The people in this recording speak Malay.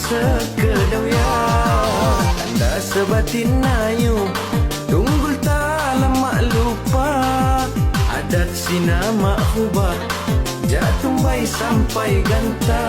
Sebatin sekedawya Tanda sebatin ayu. Tunggul talam mak lupa. Adat sina mak hubah Jak tumbai sampai gantang